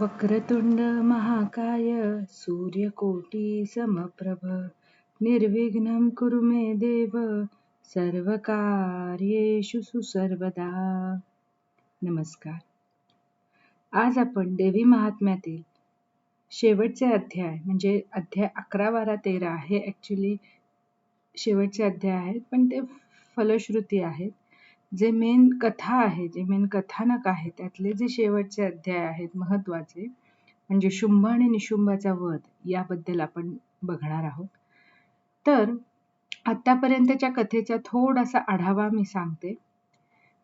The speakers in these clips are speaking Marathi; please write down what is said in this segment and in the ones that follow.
वक्रतुंड महाकाय सूर्यकोटी समप्रभ निर्विघ्नं कुरु मे देव सर्वकार्येषु सुसर्वदा। नमस्कार. आज आपण देवी महात्म्यातील शेवटचे अध्याय म्हणजे अध्याय अकरा बारा तेरा हे ॲक्च्युली शेवटचे अध्याय आहेत पण ते फलश्रुती आहेत. जे मेन कथा आहे जे मेन कथानक आहे त्यातले जे शेवटचे अध्याय आहेत महत्त्वाचे म्हणजे शुंभ आणि निशुंभाचा वध याबद्दल आपण बघणार आहोत. तर आत्तापर्यंतच्या कथेचा थोडासा आढावा मी सांगते.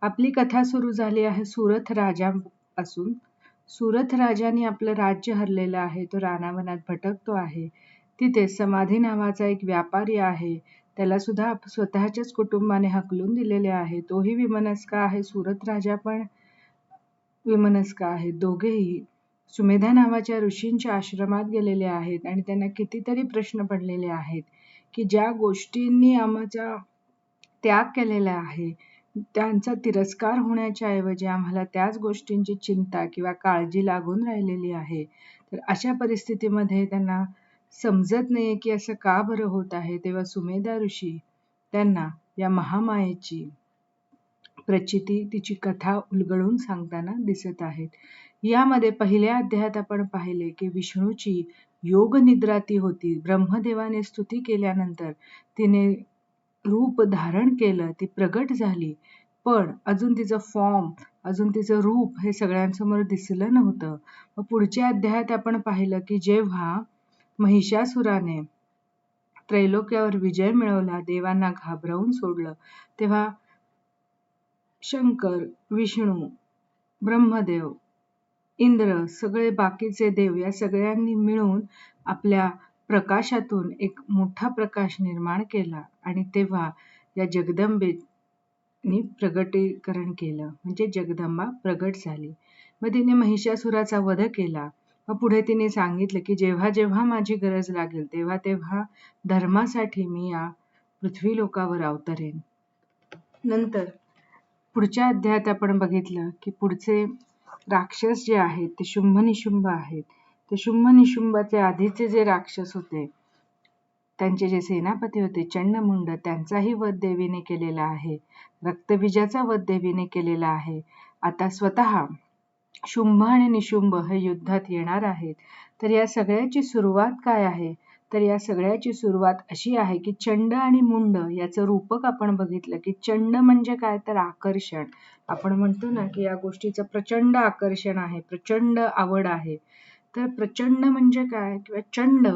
आपली कथा सुरू झाली आहे सुरथ राजापासून सुरथ राजाने आपलं राज्य हरलेलं आहे तो रानावनात भटकतो आहे. तिथे समाधी नावाचा एक व्यापारी आहे. त्याला सुद्धा स्वतःच्याच कुटुंबाने हकलून दिलेले आहे. तोही विमनस्का आहे सुरत राजा पण विमनस्का आहे दोघेही सुमेधा नावाच्या ऋषींच्या आश्रमात गेलेले आहेत आणि त्यांना कितीतरी प्रश्न पडलेले आहेत की ज्या गोष्टींनी आमचा त्याग केलेला आहे त्यांचा तिरस्कार होण्याच्या ऐवजी आम्हाला त्याच गोष्टींची चिंता किंवा काळजी लागून राहिलेली आहे. तर अशा परिस्थितीमध्ये त्यांना समजत नाही की असं का बरं होत आहे. तेव्हा सुमेधा ऋषी त्यांना या महामायेची प्रचिती तिची कथा उलगडून सांगताना दिसत आहेत. यामध्ये पहिल्या अध्यायात आपण पाहिले की विष्णूची योग निद्रा ती होती. ब्रह्मदेवाने स्तुती केल्यानंतर तिने रूप धारण केलं ती प्रगट झाली. पण अजून तिचं फॉर्म अजून तिचं रूप हे सगळ्यांसमोर दिसलं नव्हतं. मग पुढच्या अध्यायात आपण पाहिलं की जेव्हा महिषासुराने त्रैलोक्यावर विजय मिळवला देवांना घाबरवून सोडलं. तेव्हा शंकर विष्णू ब्रह्मदेव इंद्र सगळे बाकीचे देव या सगळ्यांनी मिळून आपल्या प्रकाशातून एक मोठा प्रकाश निर्माण केला आणि तेव्हा या जगदंबेनी प्रगटीकरण केलं. म्हणजे जगदंबा प्रगट झाली. मग तिने महिषासुराचा वध केला. मग पुढे तिने सांगितलं की जेव्हा जेव्हा माझी गरज लागेल तेव्हा तेव्हा धर्मासाठी मी या पृथ्वी लोकावर अवतरेन. नंतर पुढच्या अध्यायात आपण बघितलं की पुढचे राक्षस जे आहेत ते शुंभ निशुंभ आहेत. ते शुंभ निशुंभाचे आधीचे जे राक्षस होते त्यांचे जे सेनापती होते चंडमुंड त्यांचाही वध देवीने केलेला आहे. रक्तबीजाचा वध देवीने केलेला आहे. आता स्वतः शुंभ आणि निशुंभ हे युद्धात येणार आहेत. तर या सगळ्याची सुरुवात काय आहे? तर या सगळ्याची सुरुवात अशी आहे की चंड आणि मुंड याचं रूपक आपण बघितलं की चंड म्हणजे काय? तर आकर्षण. आपण म्हणतो ना की या गोष्टीचं प्रचंड आकर्षण आहे प्रचंड आवड आहे. तर प्रचंड म्हणजे काय? किंवा चंड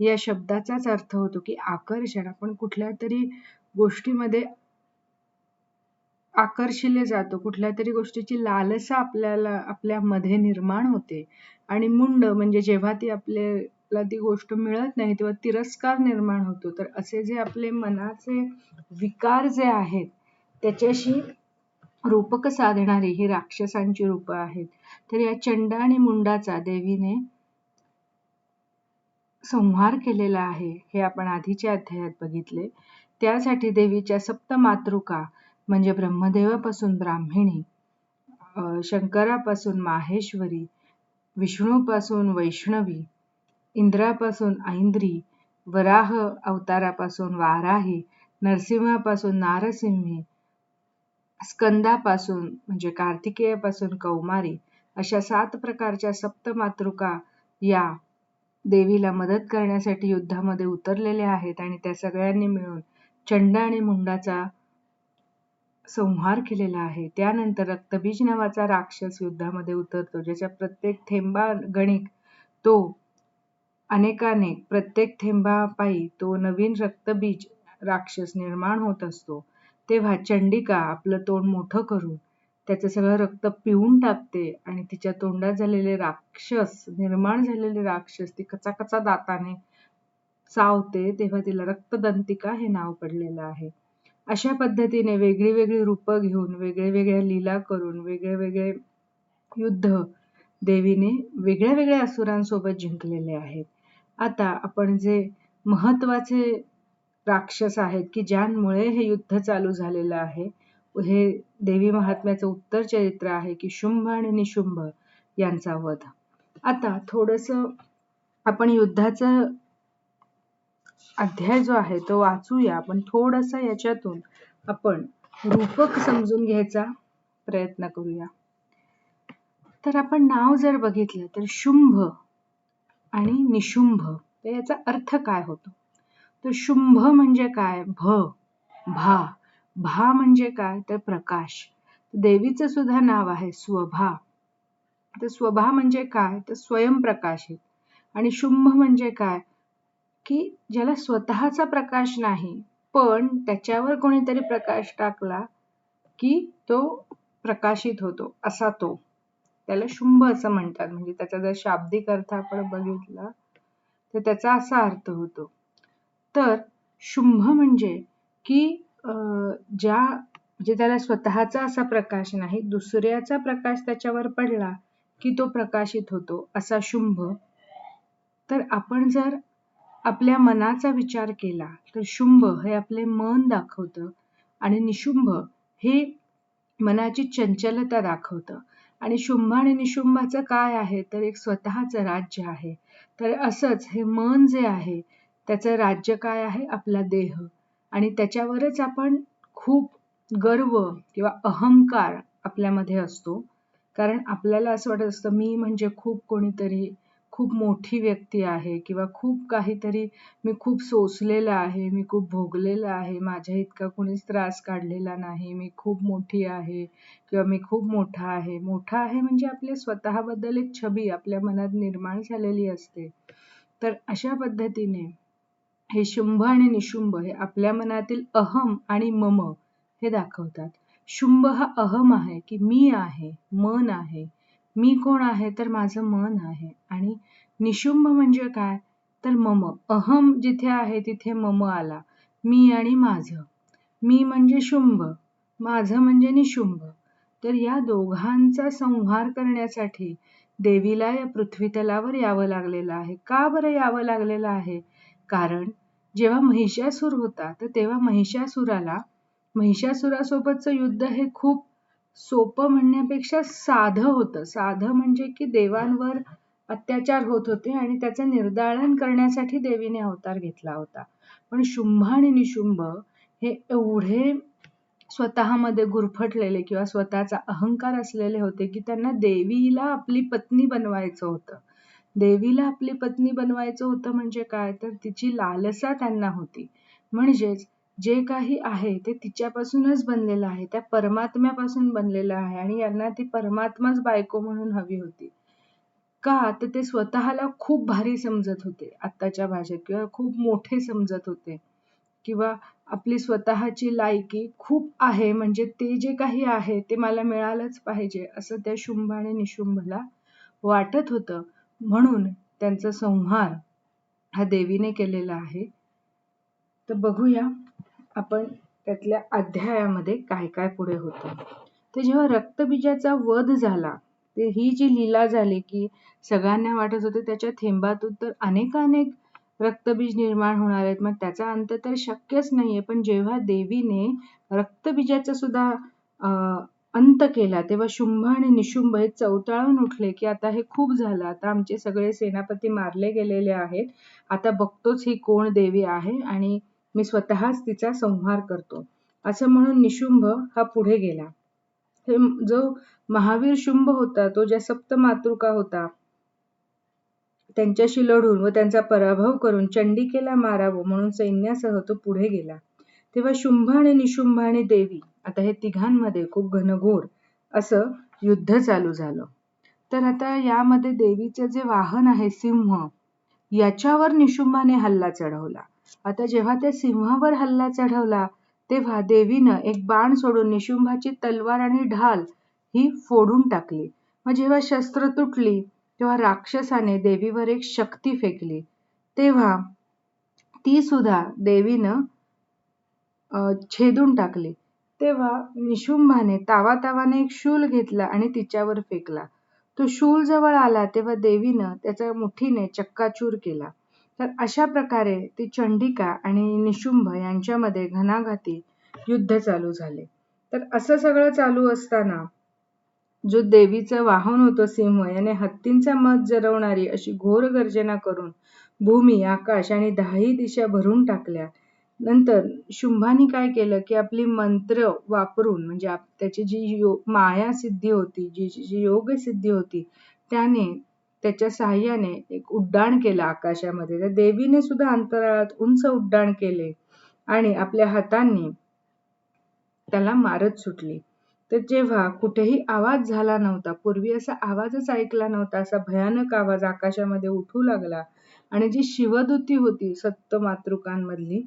या शब्दाचाच अर्थ होतो की आकर्षण. आपण कुठल्या तरी गोष्टीमध्ये आकर्षिले जातो. कुठल्या तरी गोष्टीची लालसा आपल्याला आपल्यामध्ये निर्माण होते. आणि मुंड म्हणजे जेव्हा ती आपल्याला ती गोष्ट मिळत नाही तेव्हा तिरस्कार निर्माण होतो. तर असे जे आपले मनाचे विकार जे आहेत त्याच्याशी रूपक साधणारी ही राक्षसांची रूप आहेत. तर या चंड आणि मुंडाचा देवीने संहार केलेला आहे हे आपण आधीच्या अध्यायात बघितले. त्यासाठी देवीच्या सप्त मातृका म्हणजे ब्रह्मदेवापासून ब्राह्मिणी शंकरापासून माहेश्वरी विष्णूपासून वैष्णवी इंद्रापासून ऐंद्री वराह अवतारापासून वाराही नरसिंहापासून नारसिंही स्कंदापासून म्हणजे कार्तिकेयापासून कौमारी अशा सात प्रकारच्या सप्तमातृका या देवीला मदत करण्यासाठी युद्धामध्ये उतरलेल्या आहेत आणि त्या सगळ्यांनी मिळून चंड आणि मुंडाचा संहार केलेला आहे. त्यानंतर रक्तबीज नावाचा राक्षस युद्धामध्ये उतरतो ज्याच्या प्रत्येक थेंबा गणिक तो अनेकानेक प्रत्येक थेंबापायी तो नवीन रक्तबीज राक्षस निर्माण होत असतो. तेव्हा चंडिका आपलं तोंड मोठं करून त्याचं सगळं रक्त पिऊन टाकते आणि तिच्या तोंडात झालेले राक्षस निर्माण झालेले राक्षस ती कचा कचा दाताने चावते तेव्हा तिला रक्तदंतिका हे नाव पडलेलं आहे. अशा पद्धतीने वेगळी वेगळी रूपं घेऊन वेगळ्या वेगळ्या लीला करून वेगळे वेगळे युद्ध देवीने वेगळ्या वेगळ्या असुरांसोबत जिंकलेले आहेत. आता आपण जे महत्त्वाचे राक्षस आहेत की ज्यांमुळे हे युद्ध चालू झालेलं आहे हे देवी महात्म्याचं उत्तर चरित्र आहे की शुंभ आणि निशुंभ यांचा वध. आता थोडस आपण युद्धाचं अध्याय जो आहे तो वाचूया. पण थोडस याच्यातून आपण रूपक समजून घ्यायचा प्रयत्न करूया. तर आपण नाव जर बघितलं तर शुंभ आणि निशुंभ तर याचा अर्थ काय होतो? तर शुंभ म्हणजे काय? भ भा. भा म्हणजे काय? तर प्रकाश. देवीचं सुद्धा नाव आहे स्वभा. तर स्वभा म्हणजे काय? तर स्वयंप्रकाशित. आणि शुंभ म्हणजे काय? की ज्याला स्वतःचा प्रकाश नाही पण त्याच्यावर कोणीतरी प्रकाश टाकला की तो प्रकाशित होतो असा तो. त्याला शुंभ असं म्हणतात. म्हणजे त्याचा जर शाब्दिक अर्थ आपण बघितला तर त्याचा असा अर्थ होतो. तर शुंभ म्हणजे की ज्या म्हणजे त्याला स्वतःचा असा प्रकाश नाही दुसऱ्याचा प्रकाश त्याच्यावर पडला की तो प्रकाशित होतो असा शुंभ. तर आपण जर आपल्या मनाचा विचार केला तर शुंभ हे आपले मन दाखवतं आणि निशुंभ हे मनाची चंचलता दाखवतं. आणि शुंभ आणि निशुंभाचं काय आहे? तर एक स्वतःचं राज्य आहे. तर असंच हे मन जे आहे त्याचं राज्य काय आहे? आपला देह. आणि त्याच्यावरच आपण खूप गर्व किंवा अहंकार आपल्यामध्ये असतो. कारण आपल्याला असं वाटत असतं मी म्हणजे खूप कोणीतरी खूप मोठी व्यक्ती आहे किंवा खूप काहीतरी मी खूप सोसलेलं आहे मी खूप भोगलेलं आहे माझ्या इतका कुणीच त्रास काढलेला नाही मी खूप मोठी आहे किंवा मी खूप मोठा आहे. मोठा आहे म्हणजे आपल्या स्वतःबद्दल एक छबी आपल्या मनात निर्माण झालेली असते. तर अशा पद्धतीने हे शुंभ आणि निशुंभ हे आपल्या मनातील अहम आणि मम हे दाखवतात. शुंभ हा अहम आहे की मी आहे मन आहे. मी कोण आहे तर माझं मन आहे. आणि निशुंभ म्हणजे काय? तर मम. अहम जिथे आहे तिथे मम आला. मी आणि माझं. मी म्हणजे शुंभ. माझं म्हणजे निशुंभ. तर या दोघांचा संहार करण्यासाठी देवीला या पृथ्वीतलावर यावं लागलेलं आहे. का बरं यावं लागलेलं आहे? कारण जेव्हा महिषासूर होता तर तेव्हा महिषासुराला महिषासुरासोबतचं युद्ध हे खूप सोपं म्हणण्यापेक्षा साधं होतं. साधं म्हणजे की देवांवर अत्याचार होत होते आणि त्याचं निर्दाळन करण्यासाठी देवीने अवतार घेतला होता. पण शुंभ आणि निशुंभ हे एवढे स्वतःमध्ये गुरफटलेले किंवा स्वतःचा अहंकार असलेले होते की त्यांना देवीला आपली पत्नी बनवायचं होतं. देवीला आपली पत्नी बनवायचं होतं म्हणजे काय? तर तिची लालसा त्यांना होती. म्हणजेच जे काही आहे ते तिच्यापासूनच बनलेलं आहे त्या परमात्म्यापासून बनलेलं आहे आणि यांना ती परमात्माच बायको म्हणून हवी होती. का? तर ते स्वतःला खूप भारी समजत होते आत्ताच्या भाषेत किंवा खूप मोठे समजत होते. किंवा आपली स्वतःची लायकी खूप आहे म्हणजे ते जे काही आहे ते मला मिळालंच पाहिजे असं त्या शुंभ आणि निशुंभला वाटत होतं. म्हणून त्यांचा संहार हा देवीने केलेला आहे. तर बघूया. आपण त्यातल्या अध्यायामध्ये काय काय पुढे होतं. तर जेव्हा रक्तबीजाचा वध झाला ते ही जी लीला झाली की सगळ्यांना वाटत होते त्याच्या थेंबातून तर अनेकानेक रक्तबीज निर्माण होणार आहेत. मग त्याचा अंत तर शक्यच नाहीये पण जेव्हा देवीने रक्तबीजाचा सुद्धा अंत केला तेव्हा शुंभ आणि निशुंभ हे चवताळून उठले की आता हे खूप झालं. आता आमचे सगळे सेनापती मारले गेलेले आहेत. आता बघतोच ही कोण देवी आहे आणि मी स्वतःच तिचा संहार करतो. असं म्हणून निशुंभ हा पुढे गेला. हे जो महावीर शुंभ होता तो ज्या सप्त मातृका होता त्यांच्याशी लढून व त्यांचा पराभव करून चंडिकेला मारावं म्हणून सैन्यासह तो पुढे गेला. तेव्हा शुंभ आणि निशुंभ आणि देवी आता हे तिघांमध्ये खूप घनघोर असं युद्ध चालू झालं. तर आता यामध्ये देवीचे जे वाहन आहे सिंह याच्यावर निशुंभाने हल्ला चढवला. आता जेव्हा त्या सिंहावर हल्ला चढवला तेव्हा देवीनं एक बाण सोडून निशुंभाची तलवार आणि ढाल ही फोडून टाकली. मग जेव्हा शस्त्र तुटली तेव्हा राक्षसाने देवीवर एक शक्ती फेकली. तेव्हा ती सुद्धा देवीनं छेदून टाकली. तेव्हा निशुंभाने तावातावाने एक शूल घेतला आणि तिच्यावर फेकला. तो शूल जवळ आला तेव्हा देवीनं त्याचा मुठीने चक्काचूर केला. तर अशा प्रकारे ती चंडिका आणि निशुंभ यांच्यामध्ये घनाघाती युद्ध चालू झाले. तर असं सगळं चालू असताना जो देवीचं वाहन होतं सिंह याने हत्तींचा मत जरवणारी अशी घोर गर्जना करून भूमी आकाश आणि दहाही दिशा भरून टाकल्या. नंतर शुंभानी काय केलं की आपली मंत्र वापरून म्हणजे त्याची जी माया सिद्धी होती जी जी योग सिद्धी होती त्याने त्याच्या साहाय्याने एक उड्डाण केलं आकाशामध्ये. तर देवीने सुद्धा अंतराळात उंच उड्डाण केले आणि आपल्या हातांनी त्याला मारत सुटली. तर जेव्हा कुठेही आवाज झाला नव्हता पूर्वी असा आवाजच ऐकला नव्हता असा भयानक आवाज आकाशामध्ये उठू लागला आणि जी शिवदूती होती सप्त मातृकांमधली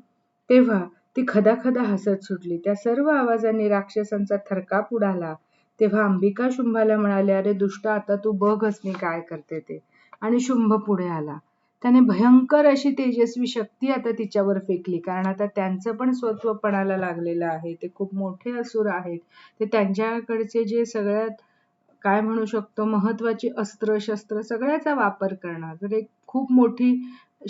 तेव्हा ती खदाखदा हसत सुटली. त्या सर्व आवाजांनी राक्षसांचा थरकाप उडाला तेव्हा अंबिका शुंभाला म्हणाल्या अरे दुष्ट आता तू बघच मी काय करते ते. आणि शुंभ पुढे आला. त्याने भयंकर अशी तेजस्वी शक्ती आता तिच्यावर फेकली कारण आता त्यांचं पण स्वत्व पणाला लागलेलं आहे. ते खूप मोठे असुर आहेत. ते त्यांच्याकडचे जे सगळ्यात काय म्हणू शकतो महत्वाची अस्त्र शस्त्र सगळ्याचा वापर करणार. तर एक खूप मोठी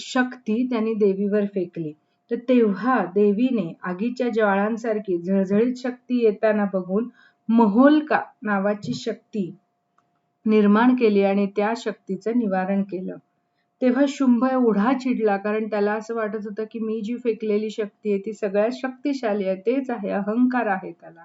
शक्ती त्यांनी देवीवर फेकली. तर तेव्हा देवीने आगीच्या ज्वाळांसारखी झळझळीत शक्ती येताना बघून महोल्का नावाची शक्ती निर्माण केली आणि त्या शक्तीचं निवारण केलं. तेव्हा शुंभ एवढा चिडला कारण त्याला असं वाटत होतं की मी जी फेकलेली शक्ती आहे ती सगळ्यात शक्तिशाली आहे तेच आहे अहंकार आहे त्याला.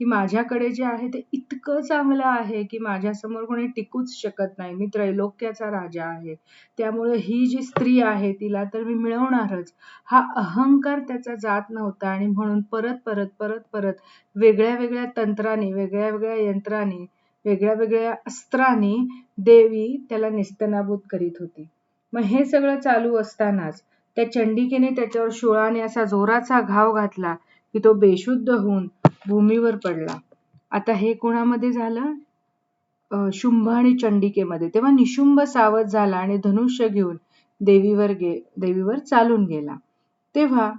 की माझ्याकडे जे आहे ते इतकं चांगलं आहे की माझ्यासमोर कोणी टिकूच शकत नाही. मी त्रैलोक्याचा राजा आहे. त्यामुळे ही जी स्त्री आहे तिला तर मी मिळवणारच. हा अहंकार त्याचा जात नव्हता आणि म्हणून परत परत परत परत वेगळ्या वेगळ्या तंत्राने वेगळ्या वेगळ्या यंत्राने वेगळ्या वेगळ्या अस्त्राने देवी त्याला निस्तनाभूत करीत होती. मग हे सगळं चालू असतानाच त्या चंडिकेने त्याच्यावर शुळाने असा जोराचा घाव घातला की तो बेशुद्ध होऊन भूमीवर पडला. आता हे कोणामध्ये झालं? शुंभ आणि चंडिकेमध्ये. तेव्हा निशुंभ सावध झाला आणि धनुष्य घेऊन देवीवर गे देवीवर चालून गेला. तेव्हा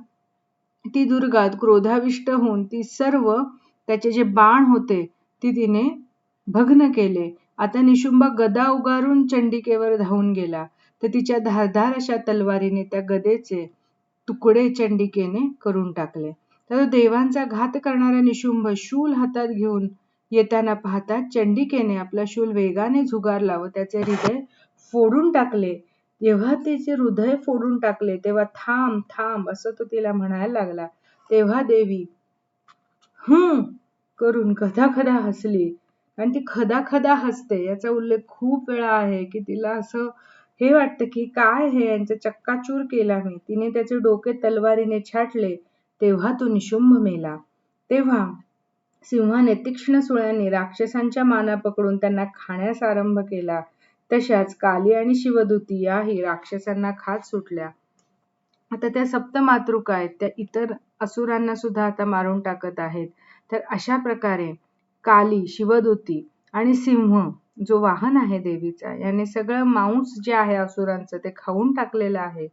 ती दुर्गात क्रोधाविष्ट होऊन ती सर्व त्याचे जे बाण होते ती तिने भग्न केले. आता निशुंभ गदा उगारून चंडिकेवर धावून गेला. तर तिच्या धारधार अशा तलवारीने त्या गदेचे तुकडे चंडिकेने करून टाकले. तर देवांचा घात करणारा निशुंभ शूल हातात घेऊन येताना पाहता चंडिकेने आपला शूल वेगाने झुगारला व त्याचे हृदय फोडून टाकले. तेव्हा तिचे हृदय फोडून टाकले तेव्हा थांब थांब असं तो तिला म्हणायला लागला. तेव्हा देवी हम्म करून खदा खदा हसली. आणि ती खदा खदा हसते. याचा उल्लेख खूप वेळा आहे की तिला असं हे वाटतं की काय हे? यांचा चक्काचूर केला मी. तिने त्याचे डोके तलवारीने छाटले. तेव्हा तो निशुंभ मेला. तेव्हा सिंहाने तीक्ष्ण सुळ्यांनी राक्षसांच्या माना पकडून त्यांना खाण्यास आरंभ केला. तशाच काली आणि शिवदूती याही राक्षसांना खात सुटल्या. आता त्या सप्त मातृका आहेत. त्या इतर असुरांना सुद्धा आता मारून टाकत आहेत. तर अशा प्रकारे काली शिवदूती आणि सिंह जो वाहन आहे देवीचा याने सगळं मांस जे आहे असुरांचं ते खाऊन टाकलेलं आहे.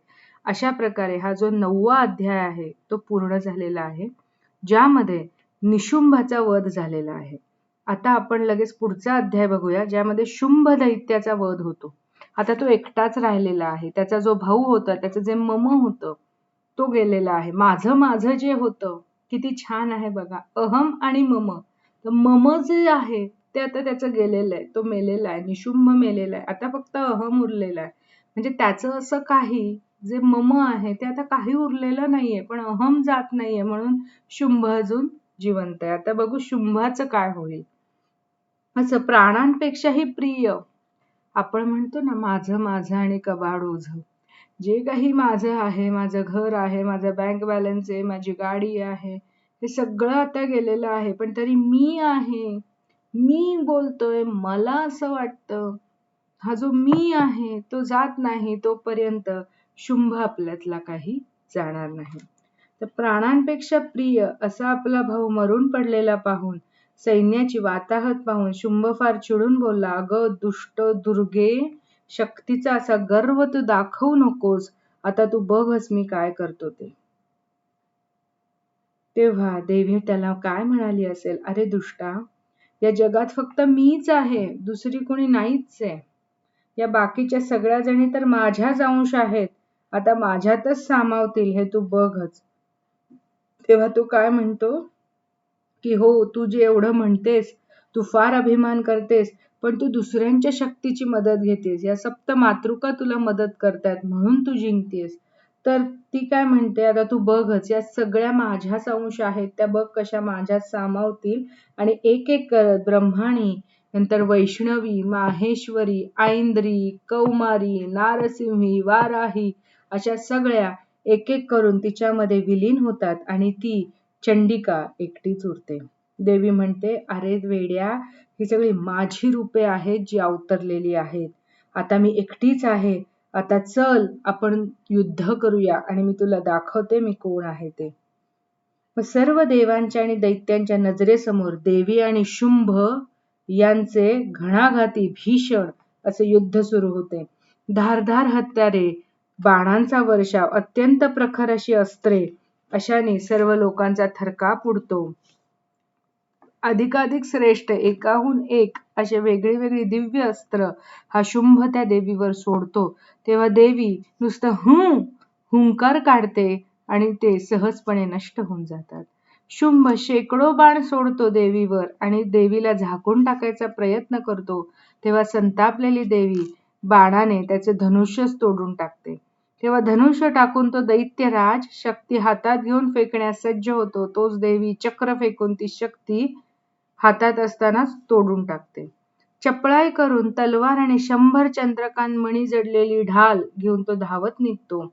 अशा प्रकारे हा जो नववा अध्याय आहे तो पूर्ण झालेला आहे ज्यामध्ये निशुंभाचा वध झालेला आहे. आता आपण लगेच पुढचा अध्याय बघूया ज्यामध्ये शुंभ दैत्याचा वध होतो. आता तो एकटाच राहिलेला आहे. त्याचा जो भाऊ होता त्याचं जे मम होतं तो गेलेला आहे. माझं माझं जे होतं किती छान आहे बघा. अहम आणि मम. तर मम जे आहे ते आता त्याचं गेलेलं आहे तो मेलेला आहे. निशुंभ मेलेला आहे. आता फक्त अहम उरलेला आहे. म्हणजे त्याचं असं काही जे मम आहे ते आता काही उरलेलं नाहीये पण अहम जात नाहीये म्हणून शुंभ अजून जिवंत आहे. आता बघू शुंभाचं काय होईल. असं प्राणांपेक्षाही प्रिय आपण म्हणतो ना माझं माझं आणि कबाड ओझ. जे काही माझं आहे माझं घर आहे माझा बँक बॅलन्स आहे माझी गाडी आहे हे सगळं आता गेलेलं आहे. पण तरी मी आहे. मी बोलतोय मला असं वाटतं. हा जो मी आहे तो जात नाही तोपर्यंत. शुंभ आपल्यातला काही जाणार नाही. तर प्राणांपेक्षा प्रिय असा आपला भाऊ मरून पडलेला पाहून सैन्याची वाताहत पाहून शुंभ फार चिडून बोलला अगं दुष्ट दुर्गे शक्तीचा असा गर्व तू दाखवू नकोस. आता तू बघच मी काय करतो ते. तेव्हा देवी त्याला काय म्हणाली असेल? अरे दुष्टा या जगात फक्त मीच आहे दुसरी कोणी नाहीच आहे. या बाकीच्या सगळ्या जणी तर माझ्याच अंश आहेत. आता माझ्यातच सामावतील हे तू बघच. तेव्हा तू काय म्हणतो? की हो तू जे एवढं म्हणतेस तू फार अभिमान करतेस पण तू दुसऱ्यांच्या शक्तीची मदत घेतेस. या सप्त मातृका तुला मदत करतात म्हणून तू जिंकतेस. तर ती काय म्हणते? आता तू बघच या सगळ्या माझ्याच अंश आहेत त्या बघ कशा माझ्यात सामावतील. आणि एक एक करत ब्रह्माणी नंतर वैष्णवी माहेश्वरी ऐंद्री कौमारी नारसिंही वाराही अशा सगळ्या एक एक करून तिच्यामध्ये विलीन होतात आणि ती चंडिका एकटीच उरते देवी म्हणते अरे वेड्या ही सगळी माझी रूपे आहेत जी अवतरलेली आहेत. आता मी एकटीच आहे. आता चल आपण युद्ध करूया आणि मी तुला दाखवते मी कोण आहे ते. सर्व देवांच्या आणि दैत्यांच्या नजरेसमोर देवी आणि शुंभ यांचे घणाघाती भीषण असे युद्ध सुरू होते. धारधार हत्यारे बाणांचा वर्षाव अत्यंत प्रखर अशी अस्त्रे अशाने सर्व लोकांचा थरकाप उडतो अधिकाधिक श्रेष्ठ एकाहून एक असे वेगळी वेगळी दिव्य अस्त्र हा शुंभ त्या देवीवर सोडतो. तेव्हा देवी नुसतं हुं हुंकार काढते आणि ते सहजपणे नष्ट होऊन जातात. शुंभ शेकडो बाण सोडतो देवीवर आणि देवीला झाकून टाकायचा प्रयत्न करतो. तेव्हा संतापलेली देवी बाणाने त्याचे धनुष्यच तोडून टाकते. तेव्हा धनुष्य टाकून तो दैत्यराज शक्ती हातात घेऊन फेकण्यास सज्ज होतो. तोच देवी चक्र फेकून ती शक्ती हातात असतानाच तोडून टाकते. चपळाई करून तलवार आणि शंभर चंद्रकांत मणी जडलेली ढाल घेऊन तो धावत निघतो.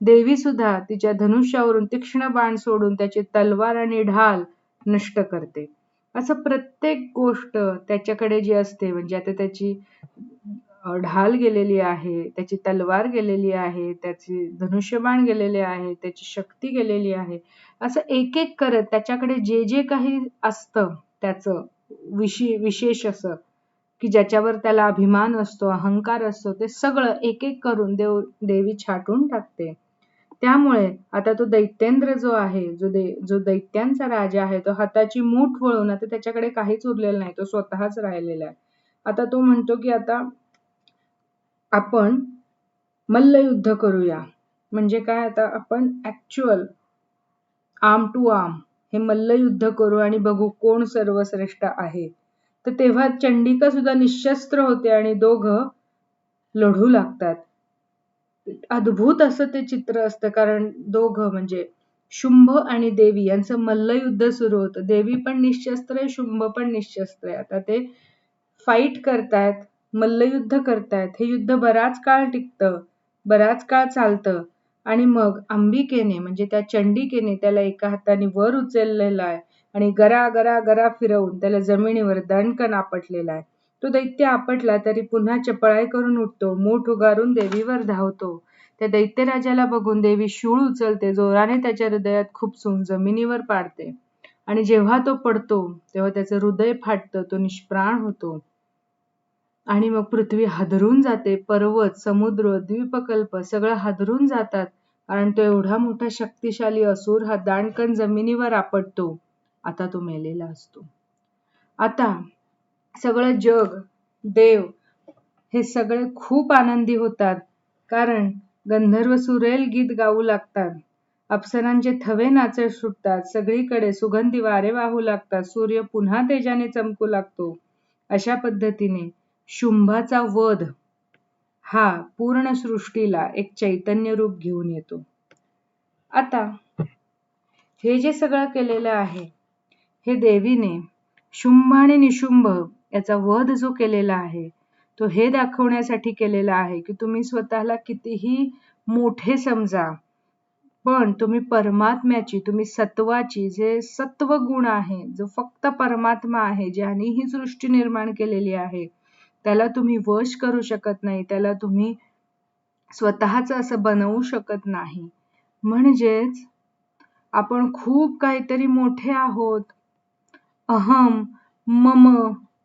देवी सुद्धा तिच्या धनुष्यावरून तीक्ष्ण बाण सोडून त्याची तलवार आणि ढाल नष्ट करते. असं प्रत्येक गोष्ट त्याच्याकडे जी असते म्हणजे आता त्याची ढाल गेलेली आहे त्याची तलवार गेलेली आहे त्याची धनुष्यबाण गेलेले आहे त्याची शक्ती गेलेली आहे. असं एक एक करत त्याच्याकडे जे जे काही असतं त्याचं विशे विशेष असं की ज्याच्यावर त्याला अभिमान असतो अहंकार असतो ते सगळं एक एक करून देव देवी छाटून टाकते. त्यामुळे आता तो दैत्येंद्र जो आहे जो दे जो दैत्यांचा राजा आहे तो हाताची मूठ वळून आता त्याच्याकडे काहीच उरलेलं नाही तो स्वतःच राहिलेला आहे. आता तो म्हणतो की आता आपण मल्लयुद्ध करूया. म्हणजे काय? आता आपण ऍक्च्युअल आम टू आम हे मल्लयुद्ध करू आणि बघू कोण सर्वश्रेष्ठ आहे. तर तेव्हा चंडिका सुद्धा निशस्त्र होते आणि दोघं लढू लागतात. अद्भुत असं ते चित्र असतं कारण दोघं म्हणजे शुंभ आणि देवी यांचं मल्लयुद्ध सुरू होतं. देवी पण निशस्त्र आहे शुंभ पण निशस्त्र आहे. आता ते फाईट करतायत. मल्लयुद्ध करतायत. हे युद्ध बराच काळ टिकतं बराच काळ चालतं. आणि मग अंबिकेने म्हणजे त्या चंडिकेने त्याला एका हाताने वर उचललेला आहे आणि गरा गरा गरा फिरवून त्याला जमिनीवर दणकण आपटलेला आहे. तो दैत्य आपटला तरी पुन्हा चपळाई करून उठतो मूठ उगारून देवीवर धावतो. त्या दैत्यराजाला बघून देवी शूळ उचलते जोराने त्याच्या हृदयात खुपसून जमिनीवर पाडते. आणि जेव्हा तो पडतो तेव्हा त्याचं हृदय फाटतं तो निष्प्राण होतो. आणि मग पृथ्वी हादरून जाते. पर्वत समुद्र द्वीपकल्प सगळं हादरून जातात. कारण तो एवढा मोठा शक्तिशाली असूर हा दांडकन जमिनीवर आपटतो. आता तो मेलेला असतो. आता सगळं जग देव हे सगळे खूप आनंदी होतात. कारण गंधर्व सुरेल गीत गाऊ लागतात. अप्सरांचे थवे नाचत सुटतात. सगळीकडे सुगंधी वारे वाहू लागतात. सूर्य पुन्हा तेजाने चमकू लागतो. अशा पद्धतीने शुंभाचा वध हा पूर्ण सृष्टीला एक चैतन्य रूप घेऊन येतो. आता हे जे सगळं केलेलं आहे हे देवीने शुंभ आणि निशुंभ याचा वध जो केलेला आहे तो हे दाखवण्यासाठी केलेला आहे की तुम्ही स्वतःला कितीही मोठे समजा पण तुम्ही परमात्म्याची तुम्ही सत्वाची जे सत्व गुण आहे जो फक्त परमात्मा आहे ज्याने ही सृष्टी निर्माण केलेली आहे त्याला तुम्ही वश करू शकत नाही त्याला तुम्ही स्वतःच असं बनवू शकत नाही. म्हणजेच आपण खूप काहीतरी मोठे आहोत. अहम मम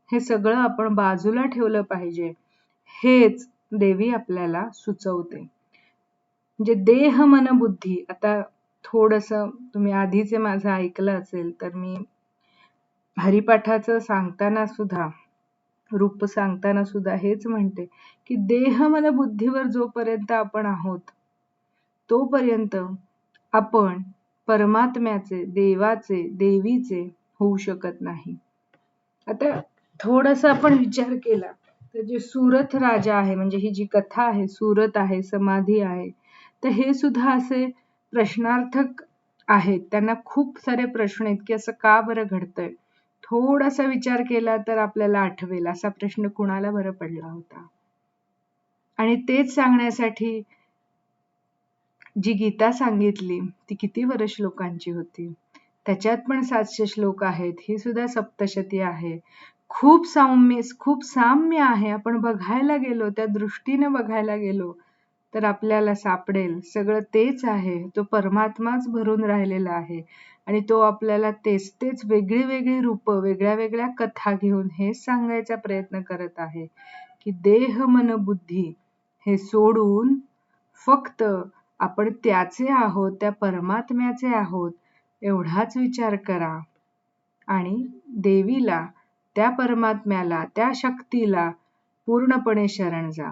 हे सगळं आपण बाजूला ठेवलं पाहिजे. हेच देवी आपल्याला सुचवते. म्हणजे देह मन बुद्धी आता थोडस तुम्ही आधीचे माझं ऐकलं असेल तर मी हरिपाठाचं सांगताना सुद्धा रूप सांगताना सुद्धा हेच म्हणते की देह मन बुद्धीवर जोपर्यंत आपण आहोत तोपर्यंत आपण परमात्म्याचे देवाचे देवीचे होऊ शकत नाही. आता थोडासा आपण विचार केला तर जे सुरथ राजा आहे म्हणजे ही जी कथा आहे सुरत आहे समाधी आहे तर हे सुद्धा असे प्रश्नार्थक आहेत. त्यांना खूप सारे प्रश्न आहेत की असं का बरं घडतंय? थोडासा विचार केला तर आपल्याला आठवेल असा प्रश्न कुणाला बरं पडला होता? आणि तेच सांगण्यासाठी जी गीता सांगितली ती किती वर श्लोकांची होती? त्याच्यात पण सातशे श्लोक आहेत ही सुद्धा सप्तशती आहे. खूप साम्य खूप साम्य आहे. आपण बघायला गेलो त्या दृष्टीने बघायला गेलो तर आपल्याला सापडेल. सगळं तेच आहे. तो परमात्माच भरून राहिलेला आहे. आणि तो आपल्याला तेच तेच वेगळी वेगळी रूप वेगळ्या वेगळ्या कथा घेऊन हे सांगायचा प्रयत्न करत आहे की देह मन बुद्धी हे सोडून फक्त आपण त्याचे आहोत त्या परमात्म्याचे आहोत एवढाच विचार करा. आणि देवीला त्या परमात्म्याला त्या शक्तीला पूर्णपणे शरण जा.